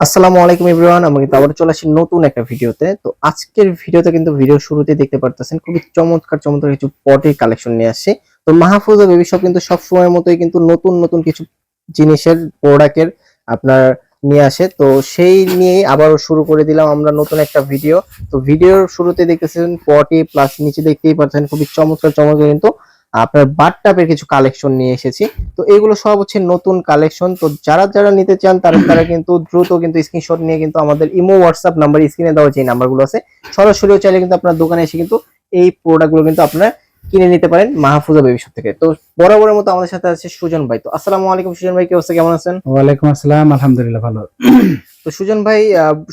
আসসালামু আলাইকুম এভরিওয়ান আমরা কিন্তু আবার চলে আসি নতুন একটা ভিডিওতে। তো আজকের ভিডিওতে কিন্তু ভিডিও শুরুতে দেখতে পারতেছেন, খুবই চমৎকার চমৎকার কিছু পটের কালেকশন নিয়ে আসছি তো মাহফুজা বেবি শপ কিন্তু সব সময়ের মতোই কিন্তু নতুন নতুন কিছু জিনিসের প্রোডাক্টের আপনার নিয়ে আসে। তো সেই নিয়ে আবারও শুরু করে দিলাম আমরা নতুন একটা ভিডিও। তো ভিডিওর শুরুতে দেখতেছেন পটি প্লাস নিচে দেখতেই পাচ্ছেন, খুবই চমৎকার চমৎকার কিন্তু আপনার বাটটাপের কিছু কালেকশন নিয়ে এসেছি। তো এগুলো সব হচ্ছে নতুন কালেকশন তো যারা যারা নিতে চান তারা তারা কিন্তু দ্রুত কিন্তু স্ক্রিনশট নিয়ে কিন্তু আমাদের ইমো হোয়াটসঅ্যাপ নাম্বার স্ক্রিনে দেওয়া যে নাম্বারগুলো আছে সরাসরিও চাইলে কিন্তু আপনার দোকানে এসে কিন্তু এই প্রোডাক্টগুলো কিন্তু আপনারা কিনে নিতে পারেন মাহফুজা বেবি শপ থেকে। তো বরাবরের মতো আমাদের সাথে আছে সুজন ভাই। তো আসসালামু আলাইকুম সুজন ভাই কি অবস্থা? কেমন আছেন? ওয়ালাইকুম আসসালাম আলহামদুলিল্লাহ ভালো। তো সুজন ভাই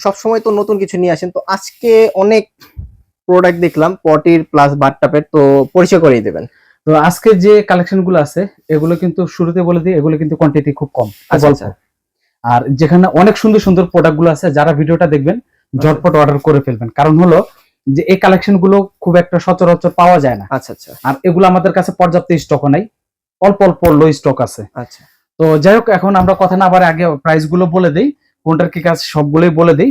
সব সময় তো নতুন কিছু নিয়ে আসেন। তো আজকে অনেক প্রোডাক্ট দেখলাম পটির প্লাস বাটটাপের তো পরিচয় করিয়ে দেবেন। তো আজকে যে কালেকশনগুলো আছে এগুলো কিন্তু শুরুতে বলে দিই এগুলো কিন্তু কোয়ান্টিটি খুব কম আচ্ছা। আচ্ছা। আর যেখানে অনেক সুন্দর সুন্দর প্রোডাক্টগুলো আছে যারা ভিডিওটা দেখবেন ঝটপট অর্ডার করে ফেলবেন। কারণ হলো যে এই কালেকশনগুলো খুব একটা সচরাচর পাওয়া যায় না। আচ্ছা আচ্ছা। আর এগুলো আমাদের কাছে পর্যাপ্ত স্টকও নাই। অল্প অল্প লো স্টক আছে। আচ্ছা। তো যাই হোক এখন আমরা কথা না আবার আগে প্রাইসগুলো বলে দেই কোনটার কি কাজ সবগুলোই বলে দেই।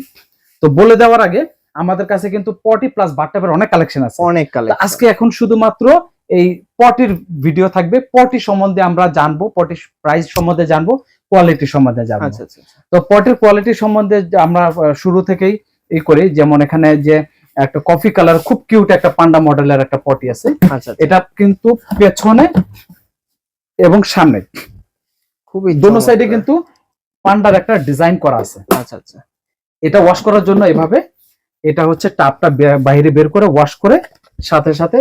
তো বলে দেওয়ার আগে আমাদের কাছে কিন্তু পটি প্লাস বাট্টাপের অনেক কালেকশন আছে। অনেক কালেকশন আজকে এখন শুধুমাত্র এই পটির ভিডিও থাকবে। পটি সম্বন্ধে আমরা জানব পটির প্রাইস সম্বন্ধে জানব কোয়ালিটি সম্বন্ধে জানব। আচ্ছা আচ্ছা আচ্ছা। তো পটির কোয়ালিটি সম্বন্ধে আমরা শুরু থেকেই ই করি যেমন এখানে যে একটা কফি কালার খুব কিউট একটা পান্ডা মডেলের একটা পটি আছে। এটা কিন্তু পেছনে এবং সামনে। খুবই দোনো সাইডে কিন্তু পান্ডার একটা ডিজাইন করা আছে। আচ্ছা আচ্ছা। এটা ওয়াশ করার জন্য এভাবে এটা হচ্ছে টাপটা বাইরে বের করে ওয়াশ করে সাথে সাথে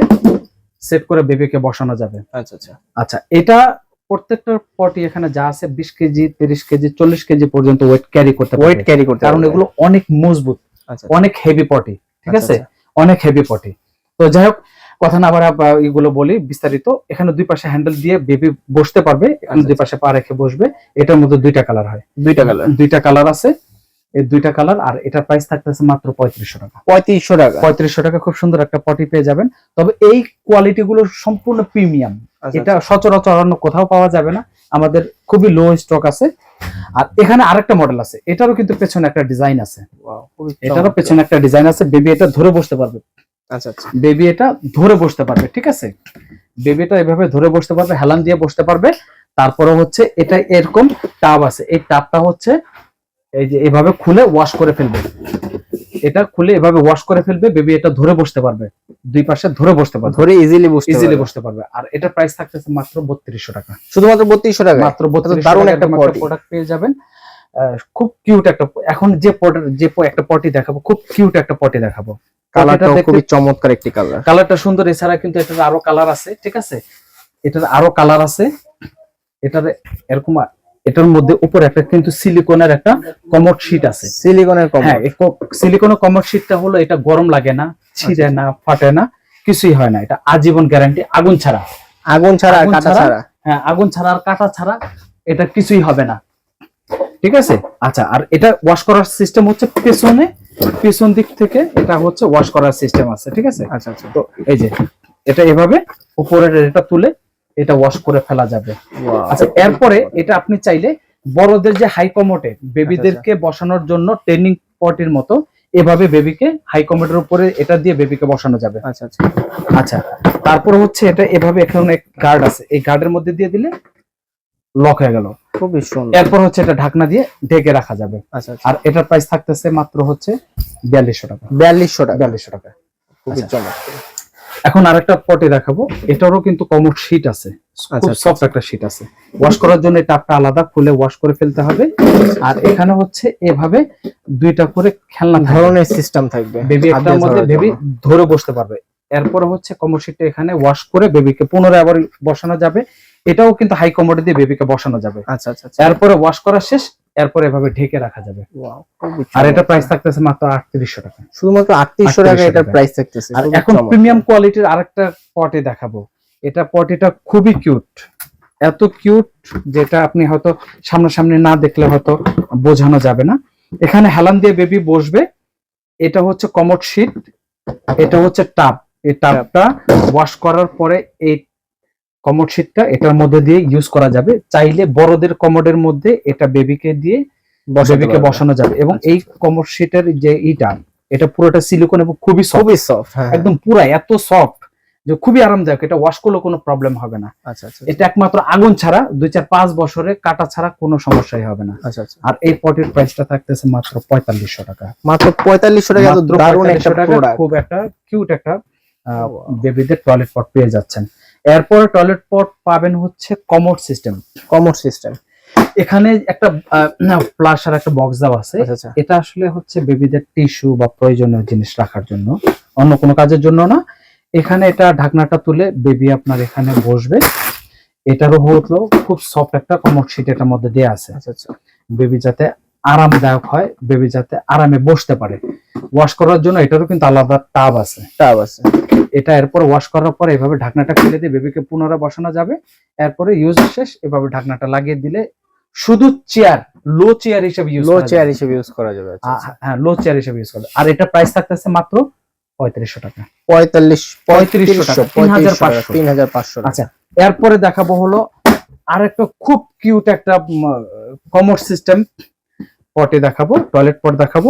সেট করে বেবিকে বসানো যাবে। আচ্ছা আচ্ছা। আচ্ছা এটা প্রত্যেকটা পটি এখানে যা আছে বিশ কেজি তিরিশ কেজি চল্লিশ কেজি পর্যন্ত ওয়েট ক্যারি করতে ওয়েট ক্যারি করতে কারণ এগুলো অনেক মজবুত আচ্ছা অনেক হেভি পটি ঠিক আচ্ছা, আছে? অনেক হেভি পটি। তো যাই হোক কথা না বাড়া বা এগুলো বলি বিস্তারিত। এখানে দুই পাশে হ্যান্ডেল দিয়ে বেবি বসতে পারবে এখানে আচ্ছা, দুই পাশে পা রেখে বসবে। এটার মধ্যে দুইটা কালার হয়। দুইটা কালার দুইটা কালার আছে। এই দুইটা কালার আর এটার প্রাইস থাকতেছে মাত্র পঁয়ত্রিশশো টাকা। পঁয়ত্রিশশো টাকা। পঁয়ত্রিশশো টাকা খুব সুন্দর একটা পটি পেয়ে যাবেন। তবে এই কোয়ালিটি গুলো সম্পূর্ণ প্রিমিয়াম আচ্ছা, এটা সচরাচর অন্য কোথাও পাওা যাবে না। আমাদের খুবই লো স্টক আছে। আর এখানে আরেকটা মডেল আছে। এটারও কিন্তু পেছনে একটা ডিজাইন আছে। এটারও পেছনে একটা ডিজাইন আছে। বেবি এটা ধরে বসতে পারবে। আচ্ছা আচ্ছা। বেবি এটা ধরে বসতে পারবে ঠিক আছে? বেবিটা এভাবে ধরে বসতে পারবে হেলান দিয়ে বসতে পারবে। তারপরে হচ্ছে এটা এরকম টাব আছে। এই টাবটা হচ্ছে এই যে এভাবে খুলে ওয়াশ করে ফেলবে। এটা খুলে এভাবে ওয়াশ করে ফেলবে বেবি এটা ধরে বসতে পারবে। দুই পাশে ধরে বসতে পারবে। ধরে ইজিলি বসতে ইজিলি বসতে পারবে। আর এটার প্রাইস থাকতেছে মাত্র বত্রিশশো টাকা। শুধুমাত্র বত্রিশশো টাকা মাত্র বত্রিশশো দারুণ দারুণ একটা প্রোডাক্ট পেয়ে যাবেন। খুব কিউট একটা এখন যে যে একটা পটি দেখাবো খুব কিউট একটা পটি দেখাবো। কালারটা খুবই চমৎকার একটি কালার কালারটা সুন্দর এছাড়া কিন্তু এটার আরও কালার আছে ঠিক আছে? এটার আরও কালার আছে। এটার এরকম এটার মধ্যে উপরে একটা কিন্তু সিলিকনের একটা কমোড শীট আছে। সিলিকনের কম হ্যাঁ সিলিকনের কমোড শীটটা হলো এটা গরম লাগে না ছিঁড়ে না ফাটে না কিছুই হয় না। এটা আজীবন গ্যারান্টি আগুন ছাড়া। আগুন ছাড়া কাটা ছাড়া? ছাড়া। হ্যাঁ আগুন ছাড়া আর কাটা ছাড়া এটা কিছুই হবে না। ঠিক আছে? আচ্ছা আর এটা ওয়াশ করার সিস্টেম হচ্ছে পেছনে পেছন দিক থেকে এটা হচ্ছে ওয়াশ করার সিস্টেম আছে ঠিক আছে? আচ্ছা আচ্ছা। তো এই যে এটা এভাবে উপরের এটা তুলে এটা ওয়াশ করে ফেলা যাবে। আচ্ছা এরপরে এটা আপনি চাইলে বড়দের যে হাই কমোটে বেবিদেরকে বসানোর জন্য ট্রেনিং পটির মতো এভাবে বেবিকে হাই কমোটের উপরে এটা দিয়ে বেবিকে বসানো যাবে। আচ্ছা আচ্ছা। আচ্ছা তারপর হচ্ছে এটা এভাবে এখানে এক গার্ড আছে। এই গার্ডের মধ্যে দিয়ে দিলে লক হয়ে গেল। খুবই সুন্দর। এরপর হচ্ছে এটা ঢাকনা দিয়ে ঢেকে রাখা যাবে। আচ্ছা আচ্ছা। আর এটার প্রাইস থাকতেছে মাত্র হচ্ছে বিয়াল্লিশশো টাকা। বিয়াল্লিশশো টাকা। বিয়াল্লিশশো টাকা। খুবই আচ্ছা। চমৎকার। এখন আরেকটা পটে দেখাবো। এটারও কিন্তু কমোড শীট আছে। আচ্ছা, খুব আচ্ছা, সফট একটা শীট আছে। ওয়াশ করার জন্য আলাদা খুলে ওয়াশ করে ফেলতে হবে। আর এখানে হচ্ছে এভাবে দুইটা করে খেলনা ধরনের সিস্টেম থাকবে। বেবি একটার মধ্যে বেবি ধরে বসতে পারবে। এরপরে হচ্ছে কমোড শীটটা এখানে ওয়াশ করে বেবিকে পুনরায় আবার বসানো যাবে। এটাও কিন্তু হাই কমোডে দিয়ে বেবিকে বসানো যাবে। আচ্ছা আচ্ছা আচ্ছা। এরপরে ওয়াশ করা শেষ এরপরে এভাবে ঢেকে রাখা যাবে। আর এটা প্রাইস থাকতেছে মাত্র আটত্রিশশো টাকা। শুধুমাত্র আটত্রিশশো টাকা 3800 এটার প্রাইস থাকতেছে। আর এখন প্রিমিয়াম কোয়ালিটির আরেকটা পটে দেখাবো। এটা পটিটা খুবই কিউট এত কিউট যেটা আপনি হয়তো সামনাসামনি না দেখলে হয়তো বোঝানো যাবে না। এখানে হেলান দিয়ে বেবি বসবে। এটা হচ্ছে কমোড শীট এটা হচ্ছে টাপ এই টাপটা ওয়াশ করার পরে এই কমোড শীটটা এটার মধ্যে দিয়ে ইউজ করা যাবে। চাইলে বড়দের কমোডের মধ্যে এটা বেবিকে দিয়ে বেবিকে বসানো যাবে এবং আচ্ছা, এই কমর শিটের যে ইটা এটা পুরোটা সিলিকন এবং খুবই সফট খুবই সফট হ্যাঁ একদম পুরা এত সফট যে খুবই আরামদায়ক। এটা ওয়াশ করলে কোনো প্রবলেম হবে না। আচ্ছা আচ্ছা এটা একমাত্র আগুন ছাড়া দুই চার পাঁচ বছরে কাটা ছাড়া কোনো সমস্যাই হবে না। আচ্ছা আচ্ছা। আর এই পটের প্রাইসটা থাকতেছে মাত্র পঁয়তাল্লিশশো টাকা। মাত্র পঁয়তাল্লিশশো টাকা দারুণ একটা খুব একটা কিউট একটা বেবিদের টয়লেট পট পেয়ে যাচ্ছেন। এরপরে টয়লেট পট পাবেন হচ্ছে কমোড সিস্টেম কমোড সিস্টেম এখানে একটা প্লাস আর একটা বক্স দেওয়া আছে। আচ্ছা আচ্ছা। এটা আসলে হচ্ছে বেবিদের টিস্যু বা প্রয়োজনীয় জিনিস রাখার জন্য। অন্য কোনো কাজের জন্য না। এখানে এটা ঢাকনাটা তুলে বেবি আপনার এখানে বসবে। এটারও হলো খুব সফট একটা কমোড শিট এটার মধ্যে দেওয়া আছে। আচ্ছা আচ্ছা। বেবি যাতে আরামদায়ক হয় বেবি যাতে আরামে বসতে পারে। ওয়াশ করার জন্য এটারও কিন্তু আলাদা টাব আছে। টাব আছে। এটা এরপর ওয়াশ করার পর এভাবে ঢাকনাটা খুলে দিয়ে বেবিকে পুনরায় বসানো যাবে। এরপরে ইউজ শেষ এভাবে ঢাকনাটা লাগিয়ে দিলে শুধু চেয়ার লো চেয়ার হিসেবে ইউজ লো চেয়ার হিসেবে ইউজ করা যাবে আচ্ছা, আচ্ছা। হ্যাঁ লো চেয়ার হিসেবে ইউজ করবে আর এটা প্রাইস থাকতেছে মাত্র পঁয়ত্রিশশো টাকা। পঁয়তাল্লিশ পঁয়ত্রিশশো টাকা, পঁয়ত্রিশশো টাকা 3500 তিন হাজার পাঁচশো। আচ্ছা এরপরে দেখাবো হলো আর একটা খুব কিউট একটা কমোড সিস্টেম পটে দেখাবো টয়লেট পট দেখাবো।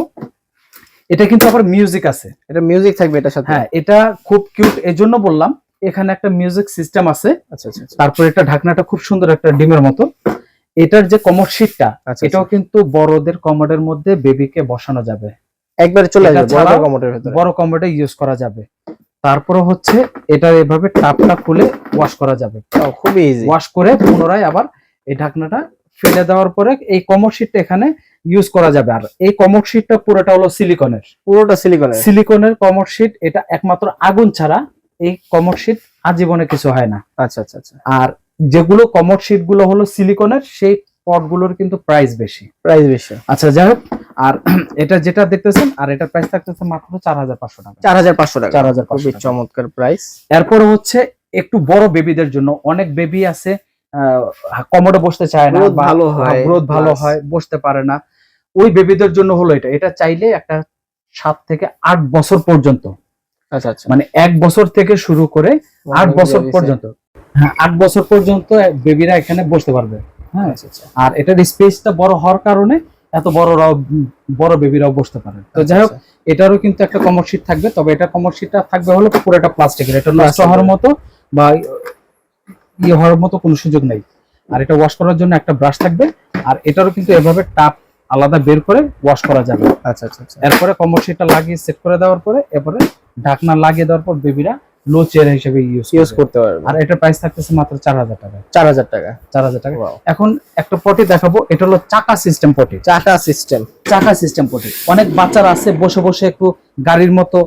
এটা কিন্তু আবার মিউজিক আছে। এটা মিউজিক থাকবে এটার সাথে? হ্যাঁ এটা খুব কিউট এজন্য বললাম এখানে একটা মিউজিক সিস্টেম আছে। আচ্ছা আচ্ছা আচ্ছা। তারপর এটা ঢাকনাটা খুব সুন্দর একটা ডিমের মতো। এটার যে কমোড শিটটা আচ্ছা এটাও আচ্ছা। কিন্তু বড়দের কমোডের মধ্যে বেবিকে বসানো যাবে। একবারে চলে আসবে বড় কমোডের ভিতরে। বড় কমোডে ইউজ করা যাবে। তারপরে হচ্ছে এটা এভাবে টাপটা খুলে ওয়াশ করা যাবে। খুবই ইজি ওয়াশ করে পুনরায় আবার এই ঢাকনাটা ফেলে দেওয়ার পরে এই কমোড শিটটা এখানে ইউজ করা যাবে। আর এই কমোড শিটটা পুরোটা হলো সিলিকনের পুরোটা সিলিকনের সিলিকনের কমোড শিট এটা একমাত্র আগুন ছাড়া এই কমোড শিট আজীবনে কিছু হয় না। আচ্ছা আচ্ছা আচ্ছা। আর যেগুলো কমোড শিটগুলো হলো সিলিকনের সেই পটগুলোর কিন্তু প্রাইস বেশি। প্রাইস বেশি। আচ্ছা যাই হোক আর এটা যেটা দেখতেছেন আর এটা প্রাইস থাকতেছে মাত্র চার হাজার পাঁচশো টাকা। চার হাজার পাঁচশো টাকা। চার হাজার খুবই চমৎকার প্রাইস এরপরে হচ্ছে একটু বড় বেবিদের জন্য অনেক বেবি আছে কমোডে বসতে চায় না ভালো হয়, গ্রোথ ভালো হয় বসতে পারে না। ওই বেবিদের জন্য হলো এটা। এটা চাইলে একটা সাত থেকে আট বছর পর্যন্ত। আচ্ছা আচ্ছা। মানে এক বছর থেকে শুরু করে আট বছর পর্যন্ত। হ্যাঁ আট বছর পর্যন্ত বেবিরা এখানে বসতে পারবে। হ্যাঁ আচ্ছা আচ্ছা। আর এটার স্পেসটা বড় হওয়ার কারণে এত বড়রাও বড় বেবিরাও বসতে পারে। তো যাই হোক এটারও কিন্তু একটা কমর শিট থাকবে। তবে এটা কমর শিটটা থাকবে হলো পুরোটা প্লাস্টিকের এটা নষ্ট হওয়ার মতো বা ইয়ে হওয়ার মতো কোনো সুযোগ নেই। আর এটা ওয়াশ করার জন্য একটা ব্রাশ থাকবে। আর এটারও কিন্তু এভাবে টাপ আলাদা বের করে ওয়াশ করা যাবে। আচ্ছা আচ্ছা আচ্ছা। এরপরে কমর শিটটা লাগিয়ে সেট করে দেওয়ার পরে এরপরে ঢাকনা লাগিয়ে দেওয়ার পর বেবিরা লো চেয়ার হিসেবে ইউজ ইউজ করতে পারবে। আর এটার প্রাইস থাকতেছে মাত্র চার হাজার টাকা। চার হাজার টাকা। চার হাজার টাকা। এখন একটা পটি দেখাবো এটা হলো চাকা সিস্টেম পটি চাকা সিস্টেম চাকা সিস্টেম পটি অনেক বাচ্চারা আছে বসে বসে একটু গাড়ির মতো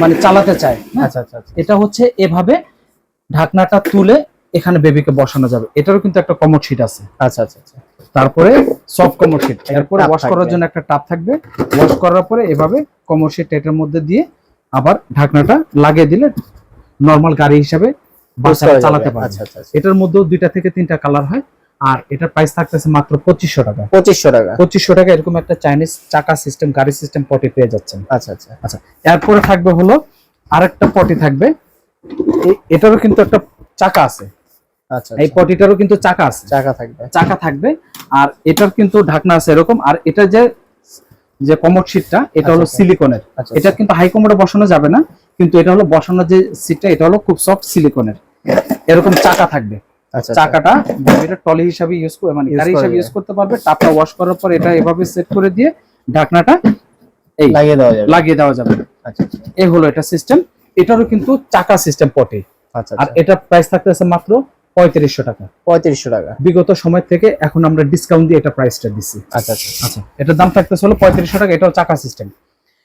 মানে চালাতে চায় হ্যাঁ? আচ্ছা আচ্ছা আচ্ছা। এটা হচ্ছে এভাবে ঢাকনাটা তুলে এখানে বেবিকে বসানো যাবে। এটারও কিন্তু একটা কমোড শিট আছে। আচ্ছা আচ্ছা আচ্ছা। তারপরে সফট কমোড শিট এরপরে ওয়াশ করার জন্য একটা টাপ থাকবে। ওয়াশ করার পরে এভাবে কমোড শিট এটার মধ্যে দিয়ে আবার ঢাকনাটা লাগিয়ে দিলে নর্মাল গাড়ি হিসাবে চালাতে পারে আচ্ছা আচ্ছা আচ্ছা। এটার মধ্যেও দুইটা থেকে তিনটা কালার হয়। আর এটার প্রাইস থাকতেছে মাত্র পঁচিশশো টাকা। পঁচিশশো টাকা। পঁচিশশো টাকা এরকম একটা চাইনিজ চাকা সিস্টেম গাড়ি সিস্টেম পটি পেয়ে যাচ্ছেন। আচ্ছা আচ্ছা। আচ্ছা এরপরে থাকবে হলো আরেকটা পটি থাকবে। এটারও কিন্তু একটা চাকা আছে। এই আচ্ছা। পটিটারও কিন্তু চাকা আছে। চাকা থাকবে। চাকা থাকবে। আর এটার কিন্তু ঢাকনা আছে এরকম। আর এটা যে যে কমোড সিটটা এটা হলো আচ্ছা, সিলিকনের। আচ্ছা এটা কিন্তু হাই কমোডে বসানো যাবে না। কিন্তু এটা হলো বসানোর যে সিটটা এটা হলো খুব সফট সিলিকনের। এরকম চাকা থাকবে। আচ্ছা আচ্ছা। চাকাটা এটা টলি হিসাবে ইউজ করে মানে গাড়ি হিসাবে ইউজ করতে পারবে। টাপটা ওয়াশ করার পর এটা এভাবে সেট করে দিয়ে ঢাকনাটা এই লাগিয়ে দেওয়া যাবে। লাগিয়ে দেওয়া যাবে। আচ্ছা আচ্ছা। এই হলো এটা সিস্টেম এটারও কিন্তু চাকা সিস্টেম পটে। আচ্ছা আর আচ্ছা। এটা প্রাইস থাকতেছে মাত্র পঁয়ত্রিশশো টাকা। পঁয়ত্রিশশো টাকা। বিগত সময় থেকে এখন আমরা ডিসকাউন্ট দিয়ে এটা প্রাইসটা দিচ্ছি আচ্ছা আচ্ছা। আচ্ছা এটার দাম থাকতেছে হলো পঁয়ত্রিশশো টাকা এটাও চাকা সিস্টেম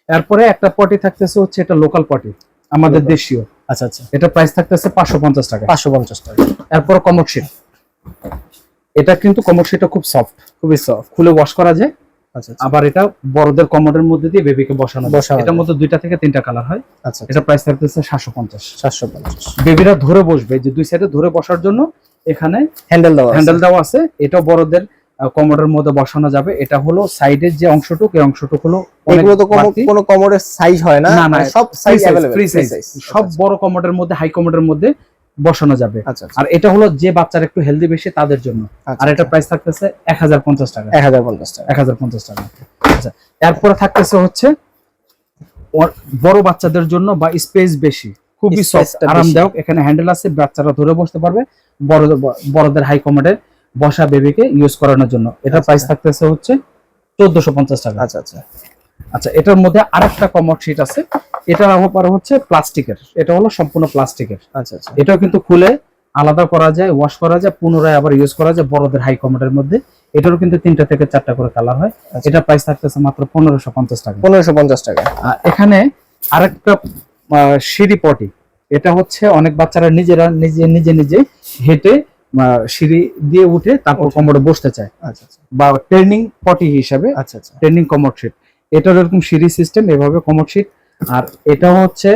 এরপরে একটা পটি থাকতেছে হচ্ছে এটা লোকাল পটি আমাদের দেশীয়। আচ্ছা আচ্ছা। এটা প্রাইস থাকতেছে পাঁচশো পঞ্চাশ টাকা। পাঁচশো পঞ্চাশ টাকা। এরপর কমোডশিট এটা কিন্তু কমোডশিটটা খুব সফট খুবই সফট খুলে ওয়াশ করা যায়। আবার এটা বড়দের কমোডের মধ্যে দিয়ে বেবিকে বসানো। এটার মধ্যে দুইটা থেকে তিনটা কালার হয়। আচ্ছা এটা প্রাইস থাকতেছে সাতশো পঞ্চাশ। সাতশো পঞ্চাশ। বেবিরা ধরে বসবে যে দুই সাইডে ধরে বসার জন্য এখানে হ্যান্ডেল দেওয়া হ্যান্ডেল দেওয়া আছে। এটাও বড়দের কমোডের মধ্যে বসানো যাবে। এটা হলো সাইডের যে অংশটুকু এই অংশটুকু হলো এগুলো তো কোনো কমোডের সাইজ হয় না। মানে সব সাইজ size, অ্যাভেলেবল সব বড় কমোডের মধ্যে হাই কমোডের মধ্যে বসানো যাবে। আচ্ছা আচ্ছা। আর এটা হলো যে বাচ্চার একটু হেলদি বেশি তাদের জন্য। আচ্ছা, আর এটা প্রাইস থাকতেছে এক হাজার পঞ্চাশ টাকা। এক হাজার পঞ্চাশ টাকা। এক হাজার পঞ্চাশ টাকা। আচ্ছা এরপরে থাকতেছে হচ্ছে বড় বাচ্চাদের জন্য বা স্পেস বেশি। খুবই সফট আরামদায়ক। এখানে হ্যান্ডেল আছে বাচ্চারা ধরে বসতে পারবে। বড় বড়দের হাই কমোডের বসা বেবিকে ইউজ করানোর জন্য। এটা প্রাইস। থাকতেছে হচ্ছে চোদ্দশো পঞ্চাশ টাকা। আচ্ছা আচ্ছা। আচ্ছা এটার মধ্যে আরেকটা কমোড শিট আছে। এটার আবার হচ্ছে প্লাস্টিকের। এটা হলো সম্পূর্ণ প্লাস্টিকের। আচ্ছা আচ্ছা। এটাও কিন্তু খুলে আলাদা করা যায় ওয়াশ করা যায় পুনরায় আবার ইউজ করা যায় বড়দের হাই কমোডের মধ্যে। এটারও কিন্তু তিনটা থেকে চারটা করে কালার হয়। আচ্ছা। এটা প্রাইস থাকতেছে মাত্র পনেরোশো পঞ্চাশ টাকা। পনেরোশো পঞ্চাশ টাকা। এখানে আরেকটা সিঁড়ি পটি। এটা হচ্ছে অনেক বাচ্চারা নিজেরা নিজে নিজে নিজে হেঁটে সিঁড়ি দিয়ে উঠে তারপর কোমরে বসতে চায়। আচ্ছা আচ্ছা। বা ট্রেনিং পটি হিসাবে আচ্ছা আচ্ছা। ট্রেনিং কমোড শিট এটার এরকম সিঁড়ি সিস্টেম এভাবে কমোড শিট আর এটা হচ্ছে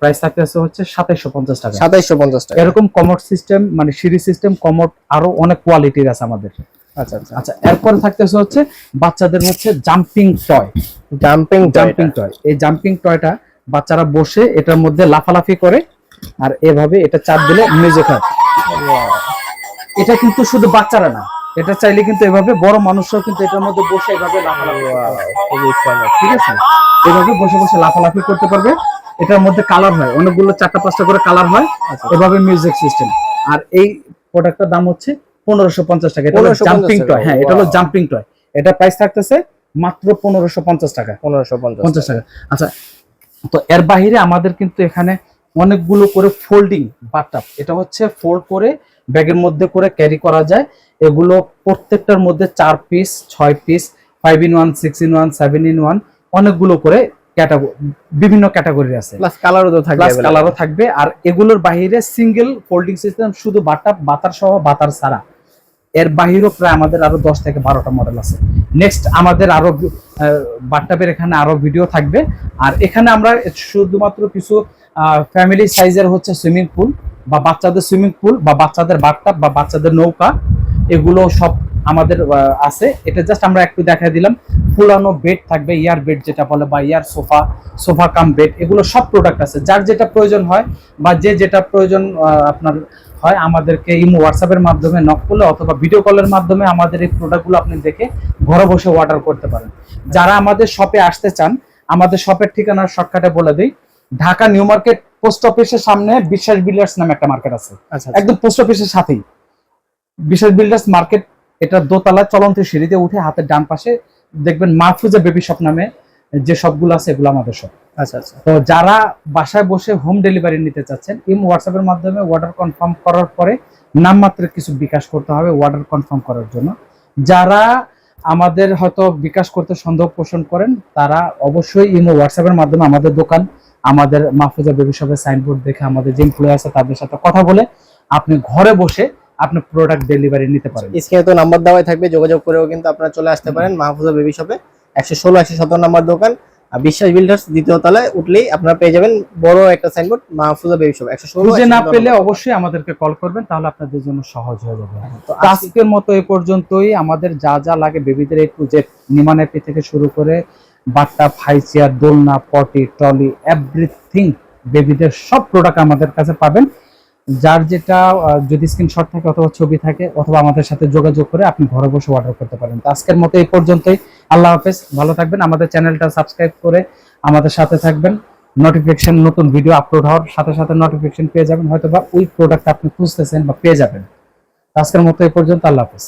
প্রাইস থাকতেছে হচ্ছে সাতাইশো পঞ্চাশ টাকা। সাতাইশশো পঞ্চাশ টাকা। এরকম কমোড সিস্টেম মানে সিঁড়ি সিস্টেম কমোড আরও অনেক কোয়ালিটির আছে আমাদের। আচ্ছা আচ্ছা। আচ্ছা এরপরে থাকতেছে হচ্ছে বাচ্চাদের হচ্ছে jumping toy jumping jumping toy এই জাম্পিং টয়টা বাচ্চারা বসে এটার মধ্যে লাফালাফি করে আর এভাবে এটা চাপ দিলে হয়। এটা কিন্তু শুধু বাচ্চারা না এটা চাইলে কিন্তু এভাবে বড় মানুষরাও কিন্তু এটার মধ্যে বসে এভাবে লাফালাফি ঠিক আছে? এভাবে বসে বসে লাফালাফি করতে পারবে। এটার মধ্যে কালার হয়। অনেকগুলো চারটা পাঁচটা করে কালার হয়। আচ্ছা। এভাবে মিউজিক সিস্টেম আর এই প্রোডাক্টটার দাম হচ্ছে পনেরোশো পঞ্চাশ টাকা। এটা হলো জাম্পিং টয় হ্যাঁ এটা হলো জাম্পিং টয় এটা প্রাইস থাকতেছে মাত্র পনেরোশো পঞ্চাশ টাকা। পনেরোশো পঞ্চাশ টাকা। আচ্ছা তো এর বাহিরে আমাদের কিন্তু এখানে অনেকগুলো করে ফোল্ডিং বাথটাব এটা হচ্ছে ফোল্ড করে ব্যাগের মধ্যে করে ক্যারি করা যায়। এগুলো প্রত্যেকটার মধ্যে চার পিস ছয় piece five in one six in one seven in one অনেকগুলো করে ক্যাটাগরি বিভিন্ন ক্যাটাগরি আছে। প্লাস কালারও তো থাকবে প্লাস কালারও থাকবে। আর এগুলোর বাইরে সিঙ্গেল ফোল্ডিং সিস্টেম শুধু বাটাপ বাতার সহ বাতার ছাড়া। এর বাহিরেও প্রায় আমাদের আরও দশ থেকে বারোটা মডেল আছে। নেক্সট আমাদের আরও বাট্টাপের এখানে আরও ভিডিও থাকবে। আর এখানে আমরা শুধুমাত্র কিছু ফ্যামিলি সাইজের হচ্ছে সুইমিং পুল বা বাচ্চাদের সুইমিং পুল বা বাচ্চাদের বাথটাব বা বাচ্চাদের নৌকা। এগুলো সব আমাদের আছে। এটা জাস্ট আমরা একটু দেখা দিলাম। পুরানো বেড থাকবে ইয়ার বেড যেটা বলে বা ইয়ার সোফা সোফা কাম বেড এগুলো সব প্রোডাক্ট আছে। যার যেটা প্রয়োজন হয় বা যে যেটা প্রয়োজন আপনার হয় আমাদেরকে ইমো হোয়াটসঅ্যাপের মাধ্যমে নক করলে অথবা ভিডিও কলের মাধ্যমে আমাদের এই প্রোডাক্টগুলো আপনি দেখে ঘরে বসে অর্ডার করতে পারেন। যারা আমাদের শপে আসতে চান আমাদের শপের ঠিকানার শর্টকাটে বলে দিই ঢাকা নিউ মার্কেট পোস্ট অফিসের সামনে বিশ্বাস বিল্ডার্স নামে একটা মার্কেট আছে। আচ্ছা একদম পোস্ট অফিসের সাথেই। বিশাল বিল্ডার্স মার্কেট এটা দোতলা চলন্ত সিঁড়িতে উঠে হাতের ডান পাশে দেখবেন মাহফুজা বেবি শপ নামে যে সবগুলো আছে এগুলো আমাদের সব আচ্ছা আচ্ছা। তো যারা বাসায় বসে হোম ডেলিভারি নিতে চাচ্ছেন ইম হোয়াটসঅ্যাপের মাধ্যমে অর্ডার কনফার্ম করার পরে নামমাত্র কিছু বিকাশ করতে হবে অর্ডার কনফার্ম করার জন্য। যারা আমাদের হয়তো বিকাশ করতে সন্দেহ পোষণ করেন তারা অবশ্যই ইমো হোয়াটসঅ্যাপের মাধ্যমে আমাদের দোকান আমাদের মাহফুজা বেবি শপের সাইনবোর্ড দেখে আমাদের যে এমপ্লয় আছে তাদের সাথে কথা বলে আপনি ঘরে বসে আপনি প্রোডাক্ট ডেলিভারি নিতে পারেন। স্ক্রিনে তো নাম্বার দেওয়াই থাকবে যোগাযোগ করেও কিন্তু আপনারা চলে আসতে পারেন মাহফুজা বেবি শপে একশো ষোলো একশো সতেরো নাম্বার দোকান। আর বিশ্বাস বিল্ডার্স দ্বিতীয় তলায় উঠলেই আপনারা পেয়ে যাবেন বড় একটা সাইনবোর্ড মাহফুজা বেবি শপ একশো ষোলো না পেলে অবশ্যই আমাদেরকে কল করবেন তাহলে আপনাদের জন্য সহজ হয়ে যাবে। তো তো আজকের মতো এই পর্যন্তই। আমাদের যা যা লাগে বেবিদের একটু যে নিমানেপি থেকে শুরু করে বাট্টা ফাই চেয়ার দোলনা পটি ট্রলি এভরিথিং বেবিদের সব প্রোডাক্ট আমাদের কাছে পাবেন। যার যেটা যদি স্ক্রিনশট থাকে অথবা ছবি থাকে, অথবা আমাদের সাথে যোগাযোগ করে আপনি ঘরে বসে অর্ডার করতে পারেন। তো আজকের মতো এই পর্যন্তই। আল্লাহ হাফেজ, ভালো থাকবেন। আমাদের চ্যানেলটা সাবস্ক্রাইব করে আমাদের সাথে থাকবেন। নোটিফিকেশন নতুন ভিডিও আপলোড হওয়ার সাথে সাথে নোটিফিকেশন পেয়ে যাবেন। হয়তো বা ওই প্রোডাক্ট আপনি খুঁজতেছেন বা পেয়ে যাবেন। আজকের মতো এই পর্যন্ত। আল্লাহ হাফেজ।